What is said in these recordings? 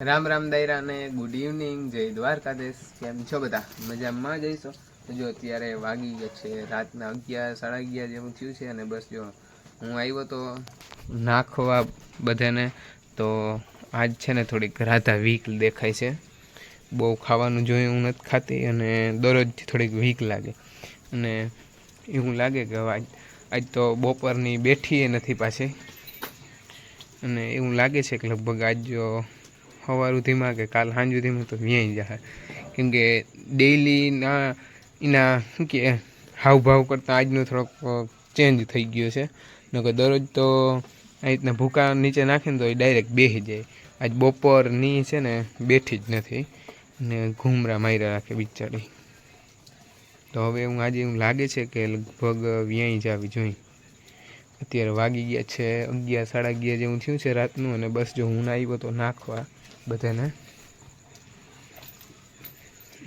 રામ રામ દૈરા ને good evening જય દ્વારકાધીશ. કેમ છો બધા? મજામાં જઈશો? જો અત્યારે વાગી ગયા છે, રાતના અગિયાર, સાડા અગિયાર જેવું થયું છે અને બસ જો હું આવ્યો તો નાખવા બધાને, તો આજ છે ને થોડીક રાધા વીક દેખાય છે. બહુ ખાવાનું જોયું હું નથી ખાતી અને દરરોજથી થોડીક વીક લાગે. અને એવું લાગે કે આજ આજ તો બપોરની બેઠી નથી પાછી. અને એવું લાગે છે કે લગભગ આજ જો સવાર સુધીમાં કે કાલ સાંજ સુધીમાં તો વ્યાઈ જાય કેમ કે ડેઈલીના એના શું કે, હાવભાવ કરતાં આજનો થોડોક ચેન્જ થઈ ગયો છે. નકર દરરોજ તો આ રીતના ભૂકા નીચે નાખીને તો એ ડાયરેક્ટ બેસી જાય. આજ બપોરની છે ને, બેઠી જ નથી. ને ઘૂમરા માર્યા રાખે બિચારી. તો હવે હું આજે એવું લાગે છે કે લગભગ વ્યાય જ આવી જોઈએ અત્યારે વાગી ગયા છે અગિયાર, સાડા અગિયાર જેવું થયું છે રાતનું અને બસ જો હું આવ્યો તો નાખવા બધાને.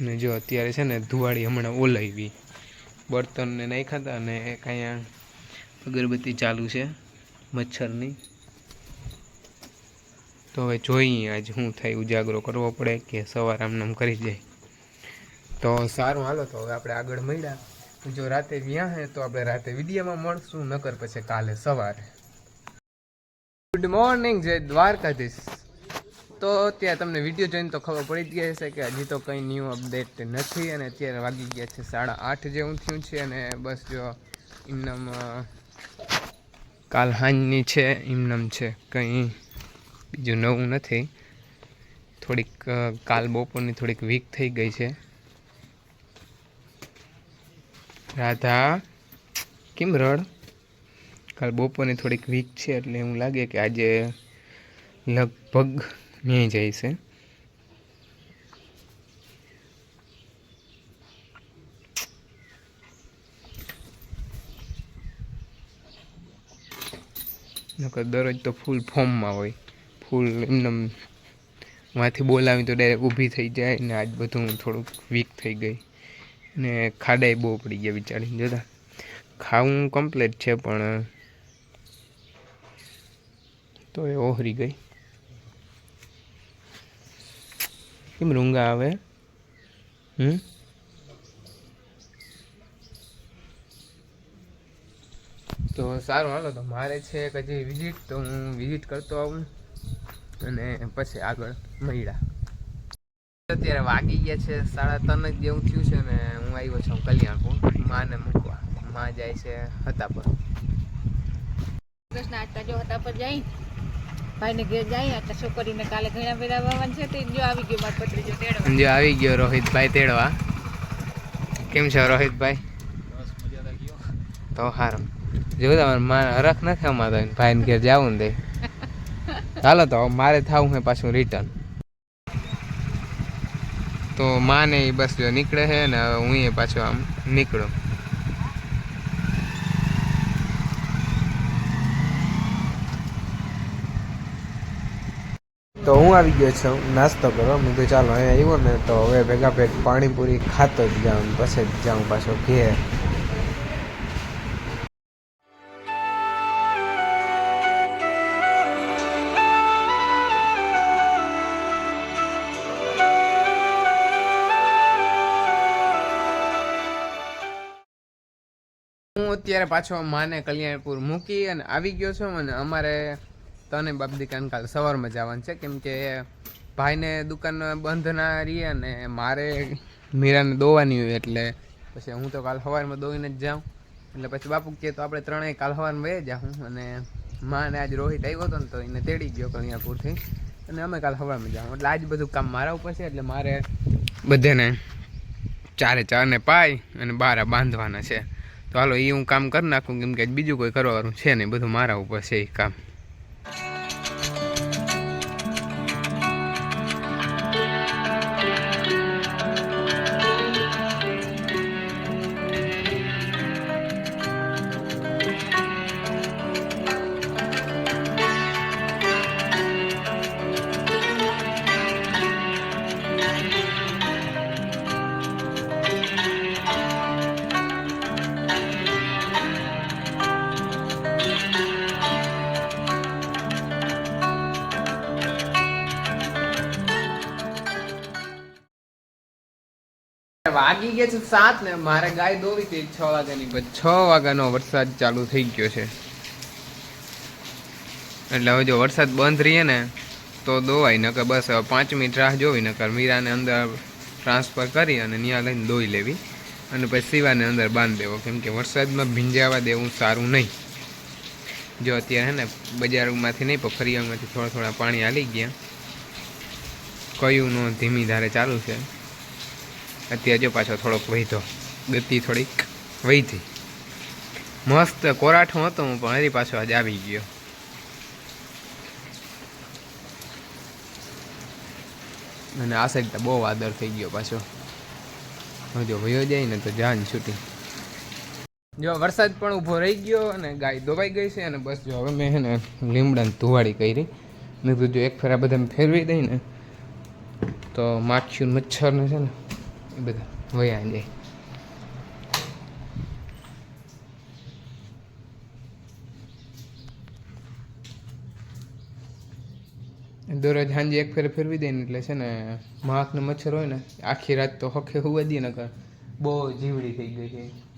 ને જો અત્યારે છે ને ધુવાળી હમણાં ઓલાવી બર્તનને નાખ્યા હતા અને કાંઈ અગરબત્તી ચાલુ છે મચ્છરની. તો હવે જોઈએ આજ શું થાય, ઉજાગરો કરવો પડે કે સવાર આમનામ કરી જાય. તો સારું, હાલો તો હવે આપણે આગળ મળ્યા. જો રાતે વ્યાં હે તો આપણે રાતે વિડીયામાં મળશું, નકર પછી કાલે સવારે. ગુડ મોર્નિંગ જય દ્વારકાધીશ. તો ત્યાં તમને વીડિયો જોઈને તો ખબર પડી ગઈ હશે કે હજી તો કંઈ ન્યૂ અપડેટ નથી અને અત્યારે વાગી ગયા છે સાડા આઠ જેવું થયું છે અને બસ જો ઇમનમ કાલ હાંજની છે ઇમનમ છે, કંઈ બીજું નવું નથી. થોડીક કાલ બપોરની થોડીક વીક થઈ ગઈ છે. રાધા, કેમ રડ? કાલ બપોરની થોડીક વીક છે એટલે એવું લાગે કે આજે લગભગ મેં જાય નકર દરરોજ તો ફૂલ ફોર્મમાં હોય. ફૂલ એમને માંથી બોલાવી તો ડાયરેક્ટ ઊભી થઈ જાય ને આજ બધું થોડુંક વીક થઈ ગઈ. ને ખાડાઈ બહુ પડી ગયા વિચારીને જોતા? ખાવું કમ્પ્લીટ છે, પણ તો એ ઓહરી ગઈ. કેમ રૂંગા આવે? હમ? તો સારું, હાલો, તો મારે છે એક હજી વિઝિટ તો હું વિઝિટ કરતો આવું અને પછી આગળ મળ્યા. અત્યારે વાગી ગયા છે સાડા ત્રણ જ જેવું થયું છે ને હું આવ્યો છું કલ્યાણપુર માને મૂકવા. માં જાય છે હતા પર. આટલા જો હતા પર જાય. ભાઈને ઘેર જાય આટલા છોકરીને કાલે ઘણા બધા વાવન છે તે જો આવી ગયો માર પત્રી જો તેડવા. જો આવી ગયો રોહિતભાઈ તેડવા. કેમ છો રોહિતભાઈ? તો સારું જો તમારે મારે હરખ નથી અમારે ભાઈને ઘેર જવું ને દે ચાલો તો મારે થવું છે પાછું રિટર્ન તો માને એ બસ જો નીકળે છે ને હવે હું એ પાછો આમ નીકળું. તો હું આવી ગયો છું, નાસ્તો કરવા. મેં તો ચાલો અહીંયા આવ્યો ને તો હવે ભેગા ભેગ પાણીપુરી ખાતો જ જાઉં પછી જ જાઉં પાછો ઘેર. હું અત્યારે પાછો માને કલ્યાણપુર મૂકી અને આવી ગયો છું અને અમારે તને બાપ દીકાન કાલ સવારમાં જવાનું છે. કેમ કે ભાઈને દુકાન બંધ ના રહીએ અને મારે મીરાને દોવાની હોય એટલે પછી હું તો કાલ સવારમાં દોઈને જ જાઉં. એટલે પછી બાપુ કહે તો આપણે ત્રણેય કાલ સવારમાં વહી જાઉં. અને માને આજ રોહિત આવ્યો હતો ને તો એને તેડી ગયો કલ્યાણપુરથી. અને અમે કાલ સવારમાં જાઉં. એટલે આજ બધું કામ મારા ઉપર છે. એટલે મારે બધાને ચારે ચારને પાય અને બારા બાંધવાના છે. તો હાલો એ હું કામ કરી નાખું, કેમ કે બીજું કોઈ કરવાનું છે નહીં, બધું મારા ઉપર છે એ કામ. વાગી ગયા છે સાત ને મારે ગાય દોવી હતી છ વાગ્યાની પછી છ વાગ્યાનો વરસાદ ચાલુ થઈ ગયો છે. એટલે હવે જો વરસાદ બંધ રહીએ ને, તો દોવાય, નકર બસ હવે પાંચ મિનિટ રાહ જોવી, નકર મીરાને અંદર ટ્રાન્સફર કરી અને ત્યાં લઈને દોઈ લેવી. અને પછી શિવાને અંદર બાંધી દેવો, કેમ કે વરસાદમાં ભીંજાવા દેવું સારું નહીં. જો અત્યારે હે ને, બજારમાંથી નહીં, પણ ફરિયામાંથી થોડા થોડા પાણી હાલી ગયા. કયું નો ધીમી ધારે ચાલુ છે. અત્યારે જો પાછો થોડોક વહીધો. ગતિ થોડીક વહીથી મસ્ત કોરાઠો હતો હું પણ હરી પાછો આજે આવી ગયો. અને આ સાઈડ તો બહુ આદર થઈ ગયો પાછો. જો વયો જાય ને તો જાન છૂટી. જો વરસાદ પણ ઊભો રહી ગયો અને ગાય દોવાઈ ગઈ છે અને બસ જો હવે મેં ને લીમડાને ધુવાડી કરી. મેં કીધું જો એક ફેરા બધા ફેરવી દઈ ને તો માખીયું મચ્છરને છે ને એ બધા વયા જાય દરરોજ સાંજે એક ફેર ફેરવી દે ને એટલે છે ને માખ ને મચ્છર હોય ને, આખી રાત તો હખે હોવા દે ને બહુ જીવડી થઈ ગઈ છે.